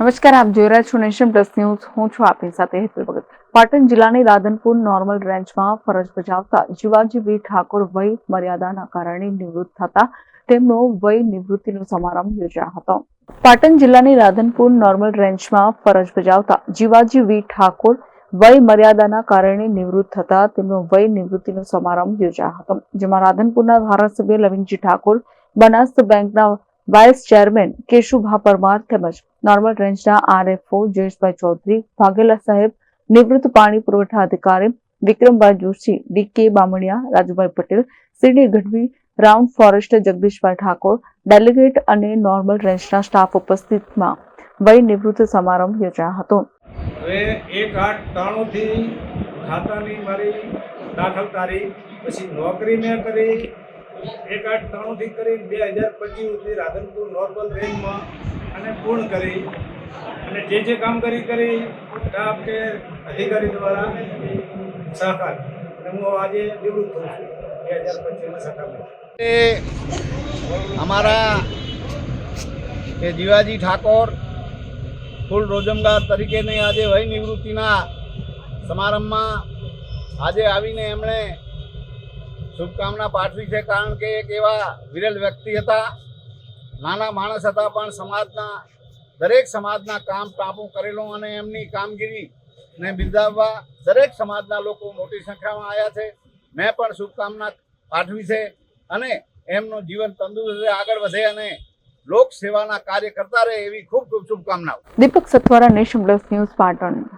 નમસ્કાર, આપ જોઈ રહ્યા છો નેશન પ્લસ ન્યૂઝ. હું છું આપની સાથે હેતુ ભગત. પાટણ જિલ્લાની રાધનપુર નોર્મલ રેન્જમાં ફરજ બજાવતા જીવાજી બી ઠાકોર વય મર્યાદાના કારણે નિવૃત્ત થતા તેમનો વય નિવૃત્તિનો સમારંભ યોજાયો હતો. પાટણ જિલ્લાની રાધનપુર નોર્મલ રેન્જમાં ફરજ બજાવતા જીવાજી વી ઠાકોર વય મર્યાદાના કારણે નિવૃત્ત થતા તેમનો વય નિવૃત્તિનો સમારંભ યોજાયો હતો, જેમાં રાધનપુરના ધારાસભ્ય લવિંગજી ઠાકોર બનાસ બેંકના વાઇસ ચેરમેન કેશુભા પરમાર તેમજ નોર્મલ રેન્જના આરએફઓ જયેશભાઈ ચૌધરી વાઘેલા સાહેબ, નિવૃત્ત પાણી પુરવઠા અધિકારી Vikrambhai Joshi, DK Bamaniya, Rajubhai Patel, CD Gadhvi, round forest Jagdishbhai Thakor, delegate અને નોર્મલ રેન્જના સ્ટાફ ઉપસ્થિતમાં વય નિવૃત્ત સમારંભ યોજાયો હતો. એક આઠ ત્રાણુંથી ખાતાની મારી દાખલ તારીખ, પછી નોકરી મેં કરી એક આઠ ત્રાણુંથી કરી બે હજાર પચીસ સુધી રાધનપુર નોર્મલ રેન્જમાં અને પૂર્ણ કરી. અને જે જે કામ કરી સ્ટાફ કે અધિકારી દ્વારા સહકાર અને હું આજે નિવૃત્ત થઉં છું બે હજાર પચીસમાં સહકાર અમારા કે જીવાજી ઠાકોર ફૂલ રોજમદાર તરીકેની આજે વય નિવૃત્તિના સમારંભમાં આજે આવીને એમણે શુભકામના પાઠવી છે કારણ કે એક એવા વિરલ વ્યક્તિ હતા. નાના માણસ હતા પણ સમાજના, દરેક સમાજના કામ ટાંપું કરેલું અને એમની કામગીરીને બિરદાવવા દરેક સમાજના લોકો મોટી સંખ્યામાં આવ્યા છે. મેં પણ શુભકામના પાઠવી છે અને એમનું જીવન તંદુરસ્ત આગળ વધે અને લોક સેવાના કાર્ય કરતા રહે એવી ખૂબ ખૂબ શુભકામનાઓ. Deepak Sathwara Nation News Patan.